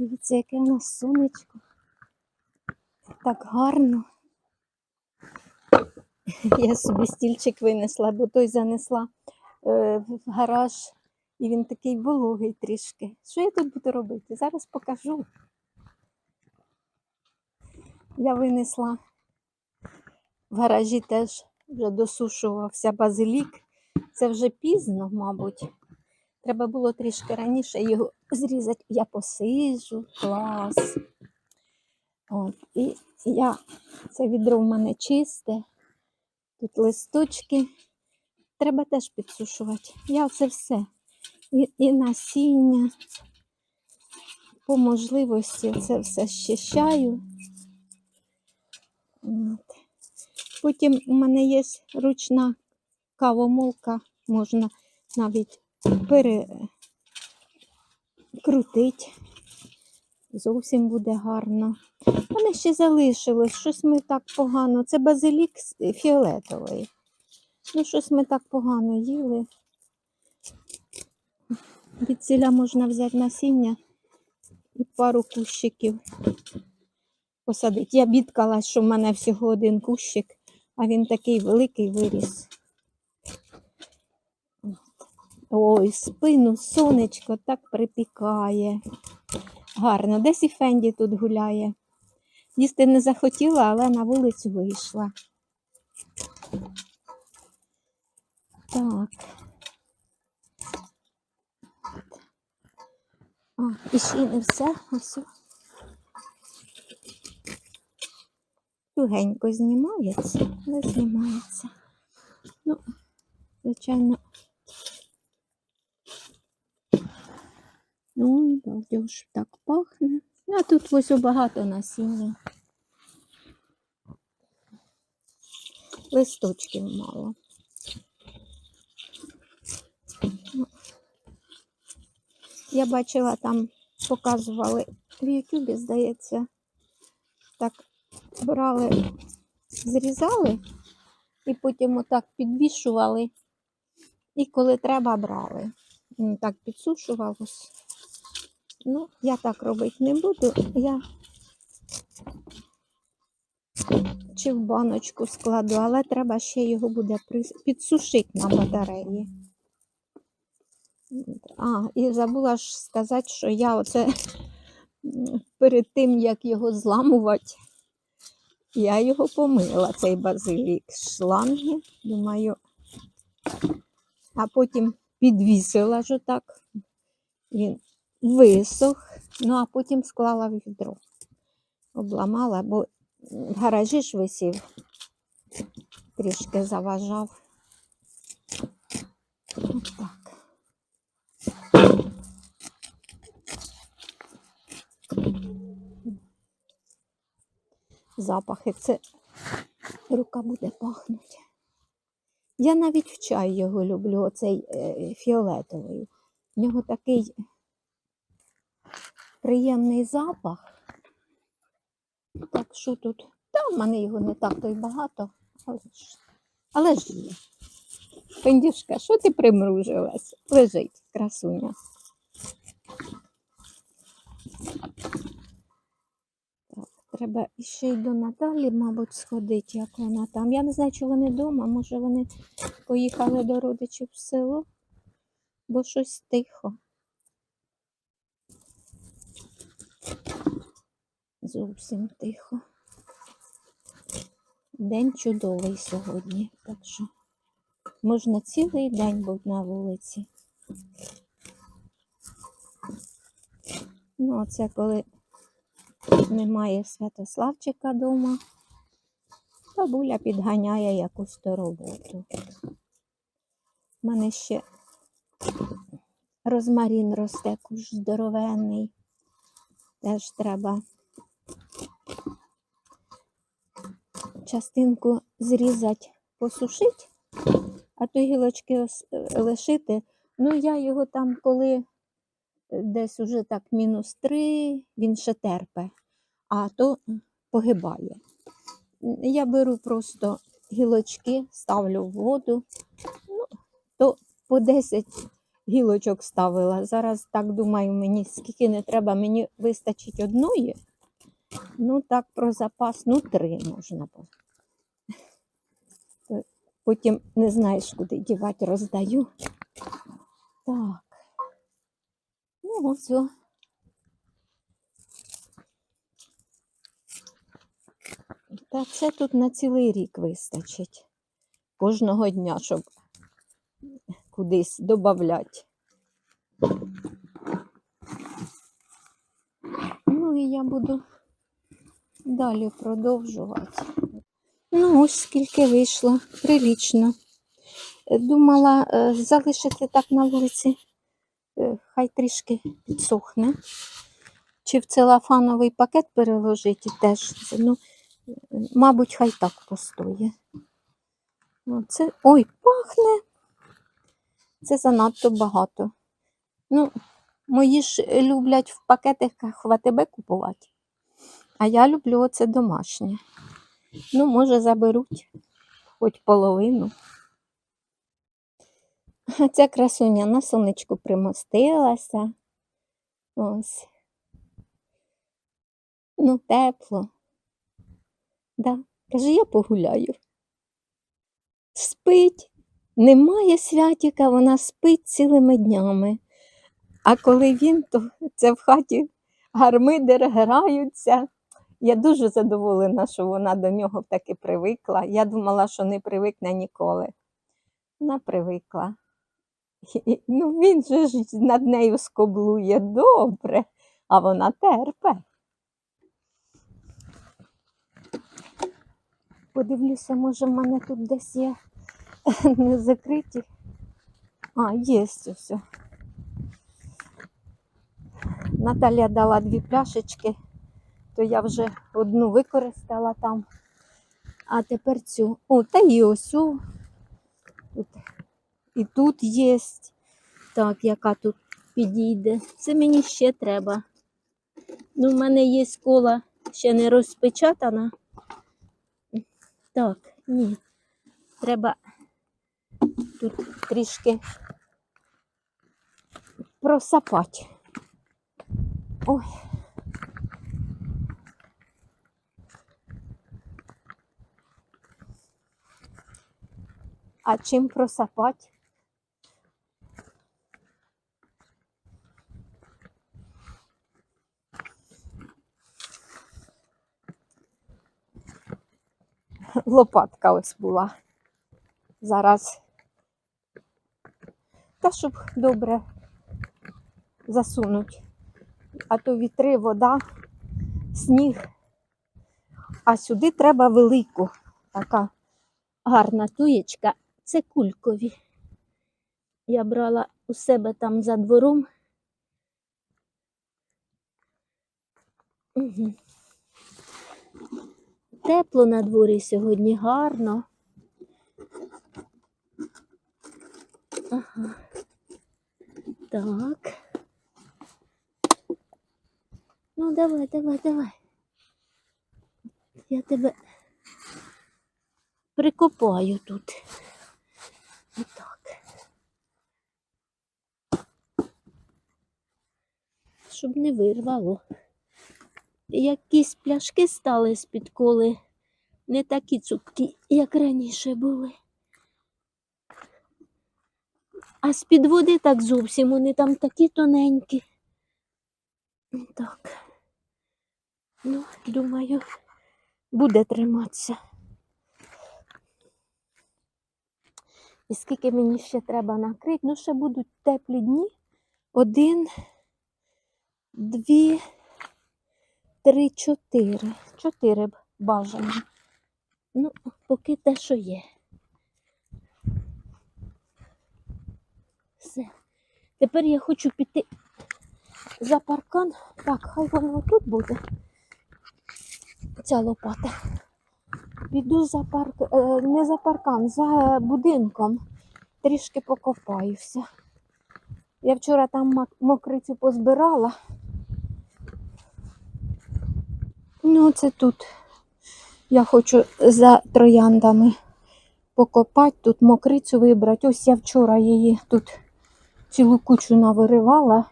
Дивіться, яке у нас сонечко. Так гарно. Я собі стільчик винесла, бо той занесла е, в гараж, і він такий вологий трішки. Що я тут буду робити? Зараз покажу. Я винесла в гаражі теж вже досушувався базилік. Це вже пізно, мабуть. Треба було трішки раніше його зрізати. Я посижу, клас. От, і я, це відро в мене чисте, тут листочки. Треба теж підсушувати. Я це все. І, і насіння. По можливості це все щищаю. От. Потім у мене є ручна кавомолка, можна навіть перекрутити. Зовсім буде гарно. У мене ще залишилось, щось ми так погано. Це базилік фіолетовий. Ну, щось ми так погано їли. Від ціля можна взяти насіння і пару кущиків посадити. Я бідкалась, що в мене всього один кущик, а він такий великий виріс. Ой, спину сонечко так припікає. Гарно. Десь і Фенді тут гуляє. Їсти не захотіла, але на вулицю вийшла. Так. А, і ще не все. Ось. Тугенько знімається, але знімається. Ну, звичайно. Ну, балдеж так пахне. Ну, А тут ось багато насіння. Листочків мало. Я бачила, там показували в Ютубі, здається, так брали, зрізали і потім отак підвішували. І коли треба, брали. Так підсушувалось. Ну, я так робити не буду. Я чи в баночку складу, але треба ще його буде підсушити на батареї. А, і забула ж сказати, що я оце перед тим, як його зламувати, я його помила, цей базилік з шланги. Думаю, а потім підвісила ж отак. Він висох, ну а потім склала в відро. Обламала, бо в гаражі ж висів, трішки заважав. Отак. Запахи, це рука буде пахнути. Я навіть в чай його люблю, оцей е, фіолетовий. В нього такий приємний запах. Так що тут? Та в мене його не так то й багато, але ж, але ж є. Пендюшка, що ти примружилась? Лежить, красуня. Так, треба ще й до Наталі, мабуть, сходити, як вона там. Я не знаю, чи вони вдома, може вони поїхали до родичів в село, бо щось тихо. Зовсім тихо. День чудовий сьогодні, так що можна цілий день бути на вулиці. Ну, оце коли немає Святославчика вдома, бабуля підганяє якусь то роботу. У мене ще розмарін росте куш здоровенний. Теж треба частинку зрізати, посушити, а то гілочки лишити. Ну, я його там, коли е, десь уже так мінус три, він ще терпе, а то погибає. Я беру просто гілочки, ставлю в воду, ну, то по 10 гілочок ставила. Зараз так думаю, мені скільки не треба, мені вистачить одної. Ну, так про запас, ну, три можна було. Потім не знаєш, куди дівати, роздаю. Так. Ну, ось. Та це тут на цілий рік вистачить. Кожного дня, щоб кудись додати. Ну і я буду далі продовжувати. Ну, ось скільки вийшло, прилічно. Е, Думала е, залишити так на вулиці, е, хай трішки підсохне. Чи в целофановий пакет переложити теж. Ну, мабуть, хай так постоє. Оце, ой, пахне. Це занадто багато. Ну, мої ж люблять в пакетиках в АТБ купувати. А я люблю оце домашнє. Ну, може, заберуть хоч половину. А ця красуня на сонечку примостилася. Ось. Ну, тепло. Да. Каже, я погуляю. Спить. Немає святіка, вона спить цілими днями. А коли він, то це в хаті гармидери граються. Я дуже задоволена, що вона до нього таки привикла. Я думала, що не привикне ніколи. Вона привикла. І, Ну, він же ж над нею скоблує добре, а вона терпе. Подивлюся, може, в мене тут десь є не закриті. А, є все. Наталя дала дві пляшечки, то я вже одну використала там. А тепер цю. О, та і ось. о. Тут. І тут є. Так, яка тут підійде. Це мені ще треба. Ну, в мене є кола ще не розпечатана. Так, ні. Треба тут трішки просапати. Ой. А чим просапати? Лопатка ось була. Зараз. Та щоб добре засунуть. А то вітри, вода, сніг. А сюди треба велику. Така гарна туєчка. Це кулькові. Я брала у себе там за двором. Угу. Тепло на дворі сьогодні гарно. Ага. Так. Ну, давай, давай, давай. Я тебе прикопаю тут. Отак. Щоб не вирвало. Якісь пляшки стали з-під коли. Не такі цупкі, як раніше були. А з-під води так зовсім вони там такі тоненькі. Так. Ну, думаю, буде триматися. І скільки мені ще треба накрити? Ну, ще будуть теплі дні. Один, дві, три, чотири. Чотири б бажано. Ну, поки те, що є. Все. Тепер я хочу піти за паркан. Так, хай воно тут буде. Ця лопата. Піду за парк, е, не за паркан, за будинком. Трішки покопаюся. Я вчора там мокрицю позбирала. Ну, це тут. Я хочу за трояндами покопати, тут мокрицю вибрати. Ось я вчора її тут цілу кучу навиривала.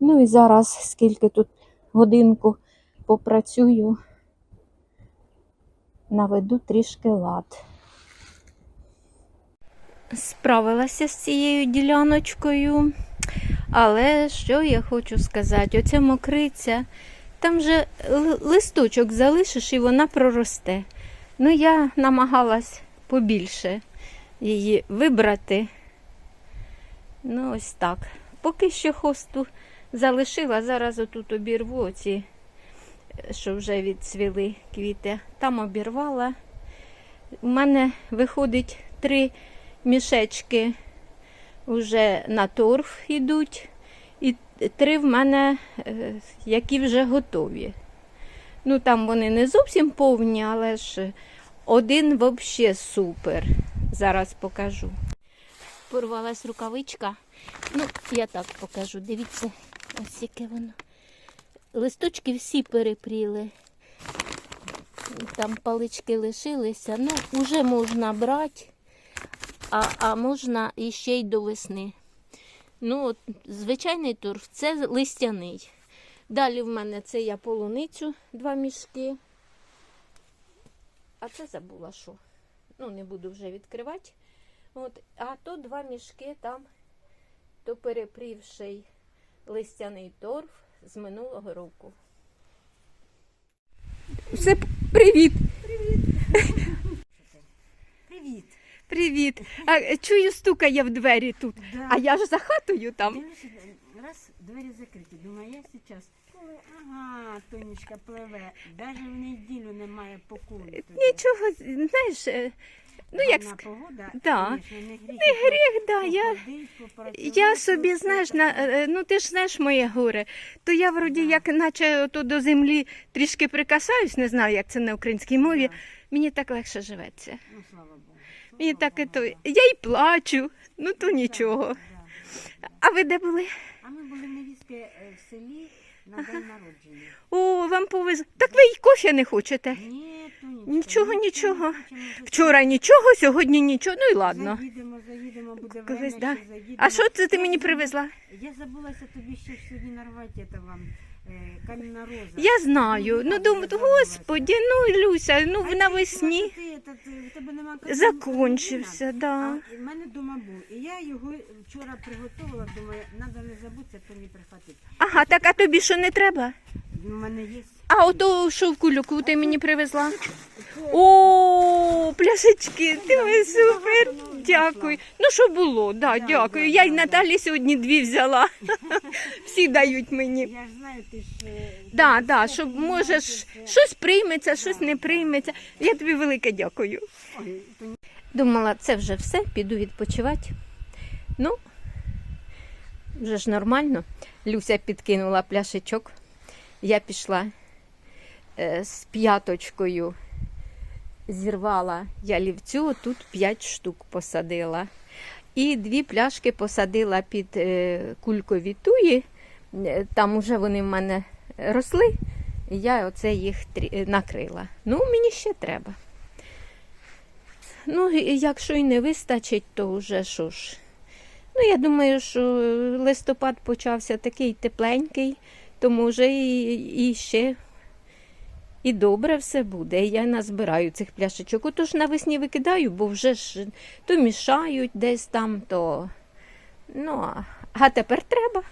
Ну і зараз, скільки тут годинку попрацюю, наведу трішки лад. Справилася з цією діляночкою, але що я хочу сказати? Оця мокриця, там же листочок залишиш і вона проросте. Ну, я намагалась побільше її вибрати. Ну, ось так. Поки що хосту залишила, зараз отут обірву оці, е, що вже відцвіли квіти. Там обірвала. У мене виходить три мішечки вже на торф йдуть, і три в мене, е, які вже готові. Ну, там вони не зовсім повні, але ж один взагалі супер. Зараз покажу. Порвалась рукавичка. Ну, я так покажу. Дивіться, ось яке воно. Листочки всі перепріли. Там палички лишилися. Ну, вже можна брати, а, а можна іще й до весни. Ну, от, звичайний торф це листяний. Далі в мене це я полуницю, два мішки. А це забула що. Ну, не буду вже відкривати. От, а то два мішки там, то перепрівший листяний торф з минулого року. Все, привіт! Привіт. Привіт! А, чую, стукає в двері тут. Да. А я ж за хатою там. Дивлюся, раз двері закриті. Думаю, я зараз. Ага, Тонечка пливе, навіть в неділю немає покою. Нічого, знаєш, е, ну як ск- погода, Да. конечно, не гріх. не гріх, да, я, Походить, попрацювати, я собі, знаєш, на, е, ну ти ж знаєш моє горе, то я вроді Да. як наче ото до землі трішки прикасаюсь, не знаю, як це на українській мові, Да. мені так легше живеться. Ну, слава Богу. І то, я й плачу, ну то нічого. А ви де були? А ми були в невістки е, в селі на день народження. О, вам повезло. Так ви й кофе не хочете? Ні, Тонечка, Нічого, ми нічого. Вчора нічого, сьогодні нічого, ну і ладно. Заїдемо, заїдемо, буде Колись, время, да. ще заїдемо. А що це ти мені привезла? Я забулася тобі ще сьогодні нарвати це вам е, камінна роза. Я знаю. Ну, думаю, господі, ну Люся, ну А навесні ти, ти, ти, ти, в тебе нема камінного закончився, да. А в мене дома був. І я його вчора приготувала, думаю, треба не забутися, то не прихватити. Ага, так а тобі що не треба? У мене є. А ото шовку люку ти мені привезла. О, пляшечки, ти ви супер. Дякую. Ну що було, да, дякую. Я й Наталі сьогодні дві взяла. Всі дають мені. Я ж знаю, ти ж... е, Да, да, щоб можеш щось прийметься, щось не прийметься. Я тобі велике дякую. Думала, це вже все, піду відпочивати. Ну, вже ж нормально. Люся підкинула пляшечок. Я пішла е, з п'яточкою, зірвала ялівцю, тут 5 штук посадила. І дві пляшки посадила під е, кулькові туї. Е, Там вже вони в мене росли. І я оце їх накрила. Ну, мені ще треба. Ну, якщо і не вистачить, то вже що ж. Ну, я думаю, що листопад почався такий тепленький, то може і, і ще і добре все буде. Я назбираю цих пляшечок. Отож навесні викидаю, бо вже ж то мішають десь там, то. Ну, а- тепер треба.